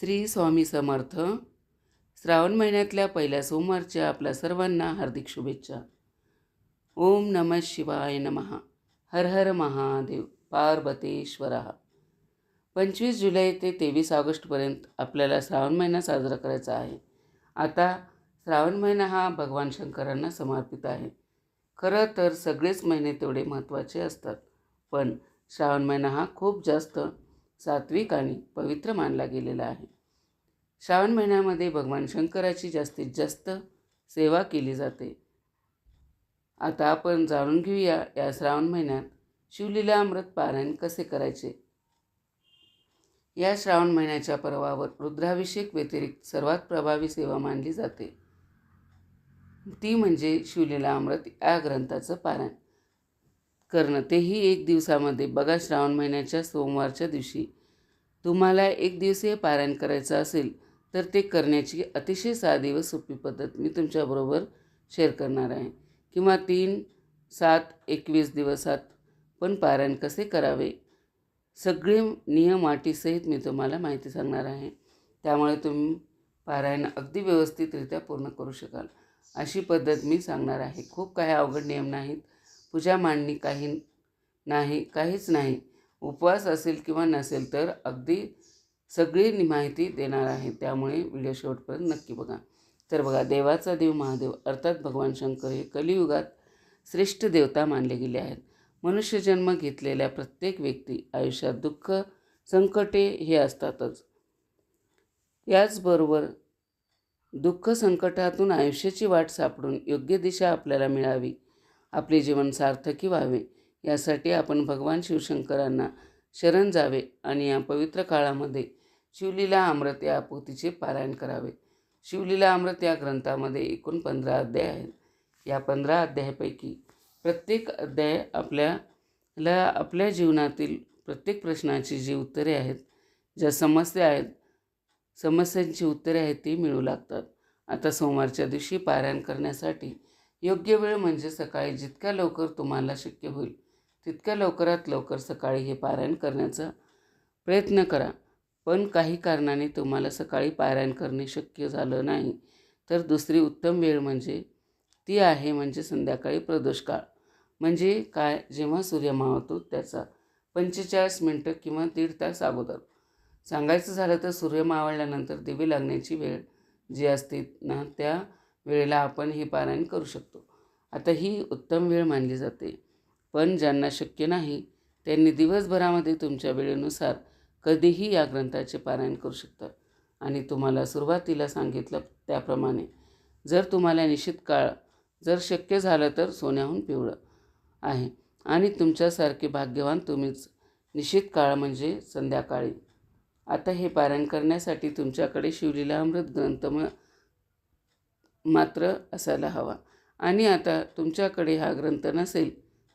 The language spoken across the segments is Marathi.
श्री स्वामी समर्थ. श्रावण महिन्यातल्या पहिल्या सोमवारच्या आपल्या सर्वांना हार्दिक शुभेच्छा. ओम नम शिवाय नमः. हर हर महादेव. पार्वतेश्वरा. पंचवीस जुलै ते तेवीस ऑगस्टपर्यंत आपल्याला श्रावण महिना साजरा करायचा आहे. आता श्रावण महिना हा भगवान शंकरांना समर्पित आहे. खरं तर सगळेच महिने तेवढे महत्त्वाचे असतात. पण श्रावण महिना हा खूप जास्त सात्विक आणि पवित्र मानला गेलेला आहे. श्रावण महिन्यामध्ये भगवान शंकराची जास्तीत जास्त सेवा केली जाते. आता आपण जाणून घेऊया या श्रावण महिन्यात शिवलीला अमृत पारायण कसे करायचे? या श्रावण महिन्याच्या पर्वावर रुद्राभिषेक व्यतिरिक्त सर्वात प्रभावी सेवा मानली जाते. ती म्हणजे शिवलीला अमृत या ग्रंथाचं पारायण. करणं तेही एक दिवसामध्ये. बघा श्रावण महिन्याच्या सोमवारच्या दिवशी तुम्हाला एक दिवसीय पारायण करायचं असेल तर ते करण्याची अतिशय साधी व सोपी पद्धत मी तुमच्याबरोबर शेअर करणार आहे. किंवा तीन सात एकवीस दिवसात पण पारायण कसे करावे? सगळे नियम अटीसहित मी तुम्हाला माहिती सांगणार आहे. त्यामुळे तुम्ही पारायण अगदी व्यवस्थितरित्या पूर्ण करू शकाल. अशी पद्धत मी सांगणार आहे. खूप काही अवघड नियम नाहीत. पूजा मांडणी काही नाही काहीच नाही. उपवास असेल किंवा नसेल तर अगदी सगळी माहिती देणार आहे. त्यामुळे व्हिडिओ शेवटपर्यंत नक्की बघा. तर बघा देवाचा देव महादेव अर्थात भगवान शंकर हे कलियुगात श्रेष्ठ देवता मानले गेले आहेत. मनुष्यजन्म घेतलेल्या प्रत्येक व्यक्ती आयुष्यात दुःख संकटे हे असतातच. याचबरोबर दुःख संकटातून आयुष्याची वाट सापडून योग्य दिशा आपल्याला मिळावी. आपले जीवन सार्थकी व्हावे. यासाठी आपण भगवान शिवशंकरांना शरण जावे आणि या पवित्र काळामध्ये शिवलीला अमृत या पोथीचे पारायण करावे. शिवलीला अमृत या ग्रंथामध्ये एकूण पंधरा अध्याय आहेत. या पंधरा अध्यायापैकी प्रत्येक अध्याय आपल्याला आपल्या जीवनातील प्रत्येक प्रश्नाची जी उत्तरे आहेत ज्या समस्या आहेत समस्यांची उत्तरे आहेत ती मिळू लागतात. आता सोमवारच्या दिवशी पारायण करण्यासाठी योग्य वेळ म्हणजे सकाळी जितक्या लवकर तुम्हाला शक्य होईल तितक्या लवकरात लवकर सकाळी हे पारायण करण्याचा प्रयत्न करा. पण काही कारणाने तुम्हाला सकाळी पारायण करणे शक्य झालं नाही. तर दुसरी उत्तम वेळ म्हणजे ती आहे म्हणजे संध्याकाळी प्रदोष काळ. म्हणजे काय? जेव्हा सूर्य मावतो त्याचा पंचेचाळीस मिनटं किंवा दीड तास अगोदर. सांगायचं झालं तर सूर्य मावळल्यानंतर दिवे लागण्याची वेळ जी असते ना त्या वेळेला आपण हे पारायण करू शकतो. आता ही उत्तम वेळ मानली जाते. पण ज्यांना शक्य नाही त्यांनी दिवसभरामध्ये तुमच्या वेळेनुसार कधीही या ग्रंथाचे पारायण करू शकता आणि तुम्हाला सुरुवातीला सांगितलं त्याप्रमाणे जर तुम्हाला निश्चित काळ जर शक्य झालं तर सोन्याहून पिवळं आहे. आणि तुमच्यासारखे भाग्यवान तुम्हीच निश्चित काळ म्हणजे संध्याकाळी. आता हे पारायण करण्यासाठी तुमच्याकडे शिवलीला अमृत ग्रंथ म मात्र असायला हवा. आणि आता तुमच्याकडे हा ग्रंथ नसेल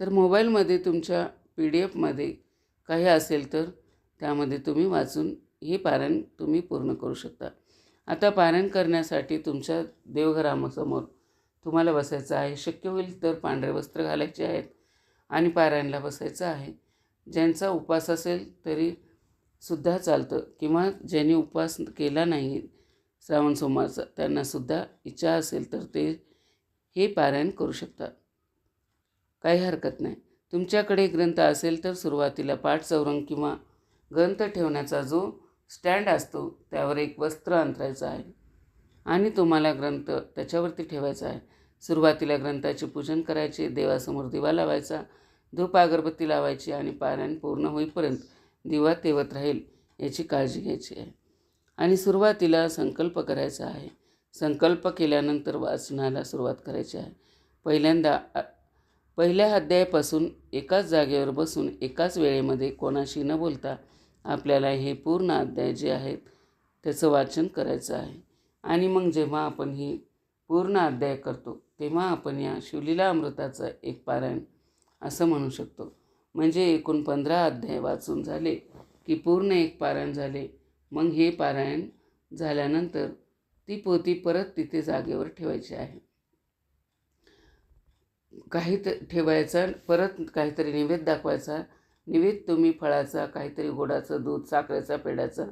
तर मोबाईलमध्ये तुमच्या पी डी एफमध्ये काही असेल तर त्यामध्ये तुम्ही वाचून हे पारायण तुम्ही पूर्ण करू शकता. आता पारायण करण्यासाठी तुमच्या देवघरासमोर तुम्हाला बसायचं आहे. शक्य होईल तर पांढरे वस्त्र घालायचे आहेत आणि पारायणला बसायचं आहे. ज्यांचा उपवास असेल तरी सुद्धा चालतं किंवा ज्यांनी उपास केला नाही श्रावण सोमवारचा. त्यांनासुद्धा इच्छा असेल तर ते हे पारायण करू शकतात. काही हरकत नाही. तुमच्याकडे ग्रंथ असेल तर सुरुवातीला पाठ चौरंग किंवा ग्रंथ ठेवण्याचा जो स्टँड असतो त्यावर एक वस्त्र अंतरायचं आहे आणि तुम्हाला ग्रंथ त्याच्यावरती ठेवायचा आहे. सुरुवातीला ग्रंथाचे पूजन करायचे देवासमोर दिवा लावायचा धूप अगरबत्ती लावायची आणि पारायण पूर्ण होईपर्यंत दिवा तेवत राहील याची काळजी घ्यायची आहे. आणि सुरुवातीला संकल्प करायचा आहे. संकल्प केल्यानंतर वाचनाला सुरुवात करायची आहे. पहिल्यांदा पहिल्या अध्यायापासून एकाच जागेवर बसून एकाच वेळेमध्ये कोणाशी न बोलता आपल्याला हे पूर्ण अध्याय जे आहेत त्याचं वाचन करायचं आहे. आणि मग जेव्हा आपण ही पूर्ण अध्याय करतो तेव्हा आपण या शिवलीला अमृताचं एक पारायण असं म्हणू शकतो. म्हणजे एकूण पंधरा अध्याय वाचून झाले की पूर्ण एक पारायण झाले मग हे पारायण झाल्यानंतर ती पोती परत तिथे जागेवर ठेवायची आहे. काही ठेवायचा परत काहीतरी निवेद दाखवायचा. निवेद तुम्ही फळाचा काहीतरी गोडाचं दूध साखरेचा पेड्याचा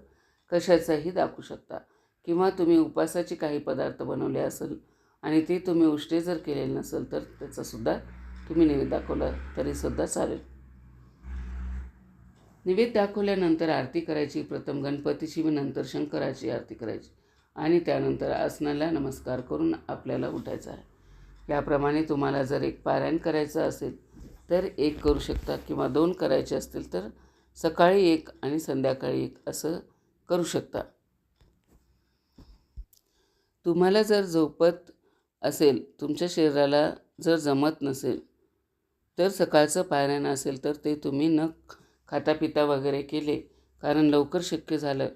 कशाचाही दाखवू शकता. किंवा तुम्ही उपासाचे काही पदार्थ बनवले असेल आणि ते तुम्ही उष्टे जर केलेले नसेल तर त्याचासुद्धा तुम्ही निवेद दाखवला तरीसुद्धा चालेल. नैवेद्य दाखवल्यानंतर आरती करायची प्रथम गणपतीची व नंतर शंकराची आरती करायची. आणि त्यानंतर आसनाला नमस्कार करून आपल्याला उठायचं आहे. याप्रमाणे तुम्हाला जर एक पारायण करायचं असेल तर एक करू शकता किंवा दोन करायचे असतील तर सकाळी एक आणि संध्याकाळी एक असं करू शकता. तुम्हाला जर झोपत असेल तुमच्या शरीराला जर जमत नसेल तर सकाळचं पारायण असेल तर ते तुम्ही न खातापिता वगैरे केले कारण लवकर शक्य झालं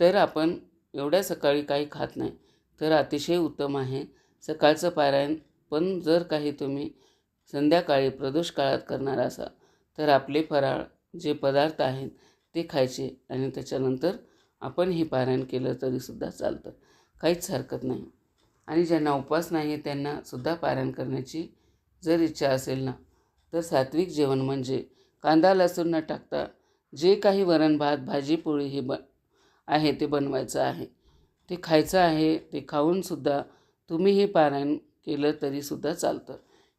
तर आपण एवढ्या सकाळी काही खात नाही. तर अतिशय उत्तम आहे. सकाळचं पारायण पण जर काही तुम्ही संध्याकाळी प्रदोष काळात करणार असाल तर आपले फराळ जे पदार्थ आहेत ते खायचे आणि त्याच्यानंतर आपण हे पारायण केलं तरीसुद्धा चालतं. काहीच हरकत नाही. आणि ज्यांना उपवास नाही त्यांना सुद्धा पारायण करण्याची जर इच्छा असेल ना तर सात्विक जेवण म्हणजे कांदा लसूण न टाकता जे काही वरण भात भाजी पोळी हे ब आहे ते बनवायचं आहे. ते खायचं आहे ते खाऊनसुद्धा तुम्ही हे पारायण केलं तरीसुद्धा चालतं.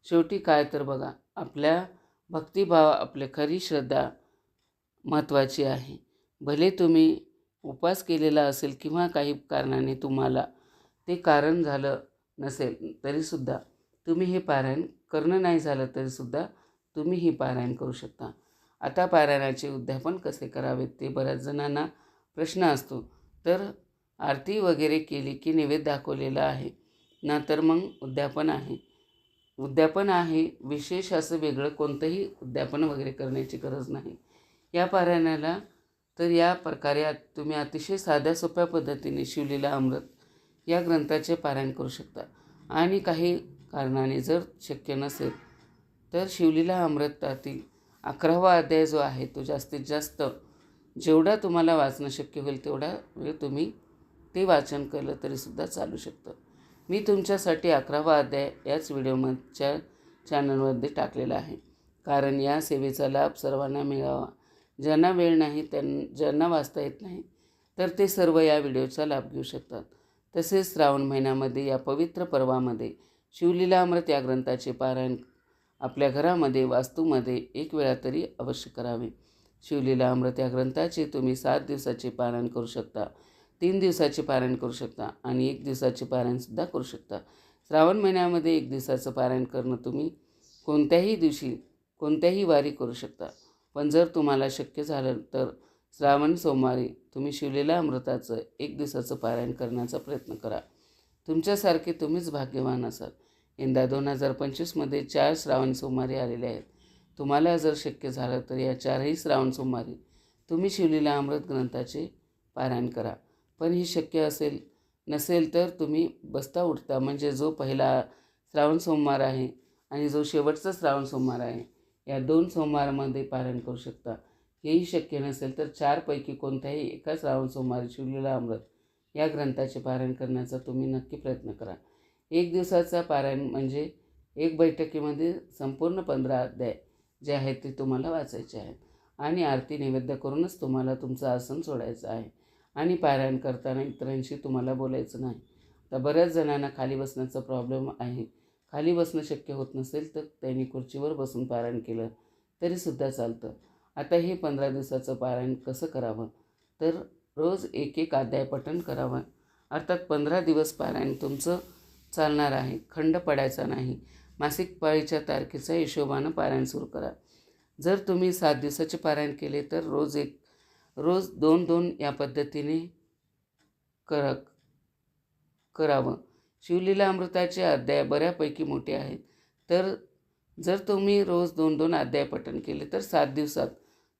शेवटी काय तर बघा आपल्या भक्तिभाव आपले खरी श्रद्धा महत्त्वाची आहे. भले तुम्ही उपवास केलेला असेल किंवा काही कारणाने तुम्हाला ते कारण झालं नसेल तरीसुद्धा तुम्ही हे पारायण करणं नाही झालं तरीसुद्धा तुम्हीही पारायण करू शकता. आता पारायणाचे उद्यापन कसे करावे ते बऱ्याच जणांना प्रश्न असतो. तर आरती वगैरे केली की नैवेद्य दाखवलेला आहे. ना तर मग उद्यापन आहे. उद्यापन आहे विशेष असं वेगळं कोणतंही उद्यापन वगैरे करण्याची गरज नाही. या पारायणाला तर या प्रकारे तुम्ही अतिशय साध्या सोप्या पद्धतीने शिवलेला अमृत या ग्रंथाचे पारायण करू शकता. आणि काही कारणाने जर शक्य नसेल तर शिवलीला अमृतातील अकरावा अध्याय जो आहे तो जास्तीत जास्त जेवढा तुम्हाला वाचणं शक्य होईल तेवढा वेळ तुम्ही ते वाचन केलं तरीसुद्धा चालू शकतं. मी तुमच्यासाठी अकरावा अध्याय याच व्हिडिओमधच्या चॅनलमध्ये टाकलेला आहे. कारण या सेवेचा लाभ सर्वांना मिळावा. ज्यांना वेळ नाही त्यां ज्यांना वाचता येत नाही तर ते सर्व या व्हिडिओचा लाभ घेऊ शकतात. तसेच श्रावण महिन्यामध्ये या पवित्र पर्वामध्ये शिवलीला अमृत या ग्रंथाचे पारायण आपल्या घरामध्ये वास्तूमध्ये एक वेळा तरी अवश्य करावे. शिवलीला अमृत या ग्रंथाचे तुम्ही सात दिवसाचे पारायण करू शकता तीन दिवसाचे पारायण करू शकता आणि एक दिवसाचे पारायणसुद्धा करू शकता. श्रावण महिन्यामध्ये एक दिवसाचं पारायण करणं तुम्ही कोणत्याही दिवशी कोणत्याही वारी करू शकता. पण जर तुम्हाला शक्य झालं तर श्रावण सोमवारी तुम्ही शिवलेल्या अमृताचं एक दिवसाचं पारायण करण्याचा प्रयत्न करा. तुमच्यासारखे तुम्हीच भाग्यवान असाल. यंदा दोन हजार पंचवीसमध्ये चार श्रावण सोमवारी आलेले आहेत. तुम्हाला जर शक्य झालं तर या चारही श्रावण सोमवारी तुम्ही शिवलीला अमृत ग्रंथाचे पारायण करा. पण ही शक्य असेल नसेल तर तुम्ही बसता उठता म्हणजे जो पहिला श्रावण सोमवार आहे आणि जो शेवटचा श्रावण सोमवार आहे या दोन सोमवारमध्ये पारायण करू शकता. हेही शक्य नसेल तर चारपैकी कोणत्याही एका श्रावण सोमवारी शिवलीला अमृत या ग्रंथाचे पारायण करण्याचा तुम्ही नक्की प्रयत्न करा. एक दिवसाचा पारायण म्हणजे एक बैठकीमध्ये संपूर्ण पंधरा अध्याय जे आहेत ते तुम्हाला वाचायचे आहेत. आणि आरती नैवेद्य करूनच तुम्हाला तुमचं आसन सोडायचं आहे. आणि पारायण करताना इतरांशी तुम्हाला बोलायचं नाही. तर बऱ्याच जणांना खाली बसण्याचा प्रॉब्लेम आहे. खाली बसणं शक्य होत नसेल तर त्यांनी खुर्चीवर बसून पारायण केलं तरीसुद्धा चालतं. आता हे पंधरा दिवसाचं पारायण कसं करावं? तर रोज एक एक अध्याय पठण करावं. अर्थात पंधरा दिवस पारायण तुमचं चालणार आहे. खंड पडायचा नाही. मासिक पाळीच्या तारखेचा हिशोबानं पारायण सुरू करा. जर तुम्ही सात दिवसाचे पारायण केले तर रोज एक रोज दोन दोन या पद्धतीने कर करावं. शिवलीला अमृताचे अध्याय बऱ्यापैकी मोठे आहेत. तर जर तुम्ही रोज दोन दोन अध्याय पठण केले तर सात दिवसात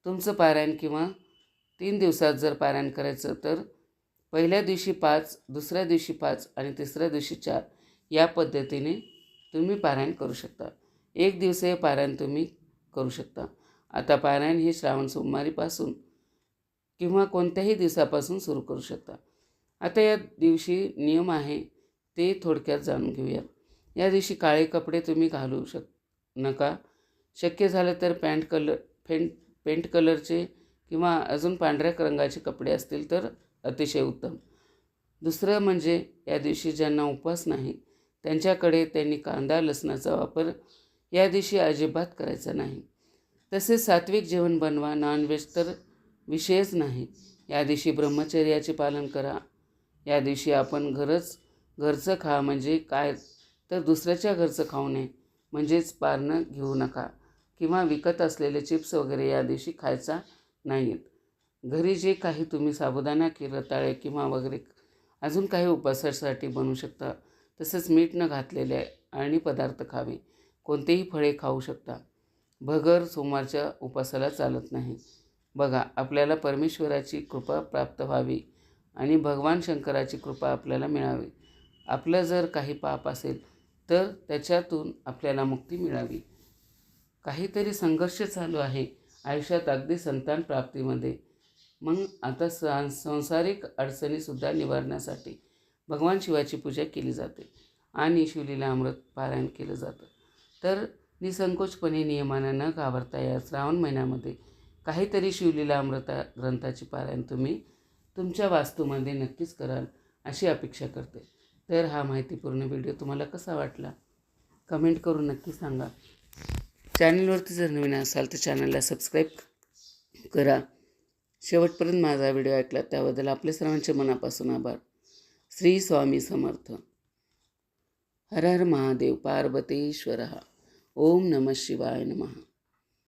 तुमचं पारायण किंवा तीन दिवसात जर पारायण करायचं तर पहिल्या दिवशी पाच दुसऱ्या दिवशी पाच आणि तिसऱ्या दिवशी चार. या पद्धतीने तुम्ही पारायण करू शकता. एक दिवसीय पारायण तुम्ही करू शकता. आता पारायण हे श्रावण सोमवारीपासून किंवा कोणत्याही दिवसापासून सुरू करू शकता. आता या दिवशी नियम आहे ते थोडक्यात जाणून घेऊया. या दिवशी काळे कपडे तुम्ही घालू शक नका. शक्य झालं तर पॅन्ट कलर फेंट पेंट कलरचे किंवा अजून पांढऱ्या रंगाचे कपडे असतील तर अतिशय उत्तम. दुसरं म्हणजे या दिवशी ज्यांना उपवास नाही त्यांच्याकडे त्यांनी कांदा लसणाचा वापर या दिवशी अजिबात करायचा नाही. तसेच सात्विक जेवण बनवा नॉनव्हेज तर विषयच नाही. या दिवशी ब्रह्मचर्याचे पालन करा. या दिवशी आपण घरच घरचं खा म्हणजे काय तर दुसऱ्याच्या घरचं खाऊ नये म्हणजेच पारणं घेऊ नका किंवा विकत असलेले चिप्स वगैरे या दिवशी खायचा नाहीत घरी जे काही तुम्ही साबुदाणा की रताळे किंवा वगैरे अजून काही उपवासासाठी बनवू शकता. तसंच मीठ न घातलेले आणि पदार्थ खावे. कोणतेही फळे खाऊ शकता. भगर सोमवारच्या उपासाला चालत नाही. बघा आपल्याला परमेश्वराची कृपा प्राप्त व्हावी आणि भगवान शंकराची कृपा आपल्याला मिळावी. आपलं जर काही पाप असेल तर त्याच्यातून आपल्याला मुक्ती मिळावी. काहीतरी संघर्ष चालू आहे. आयुष्यात अगदी संतान प्राप्तीमध्ये. मग आता सं संसारिक अडचणीसुद्धा निवारण्यासाठी भगवान शिवाची पूजा केली जाते आणि शिवलीला अमृत पारायण केलं जातं. तर निसंकोचपणे नियमानं न घाबरता या श्रावण महिन्यामध्ये काहीतरी शिवलीला अमृता ग्रंथाची पारायण तुम्ही तुमच्या वास्तूमध्ये नक्कीच कराल अशी अपेक्षा करते. तर हा माहितीपूर्ण व्हिडिओ तुम्हाला कसा वाटला? कमेंट करून नक्की सांगा. चॅनलवरती जर नवीन असाल तर चॅनलला सबस्क्राईब करा. शेवटपर्यंत माझा व्हिडिओ ऐकला त्याबद्दल आपले सर्वांचे मनापासून आभार. श्री स्वामी समर्थ. हर हर महादेव पार्वतेश्वर. ओम नमः शिवाय नमः.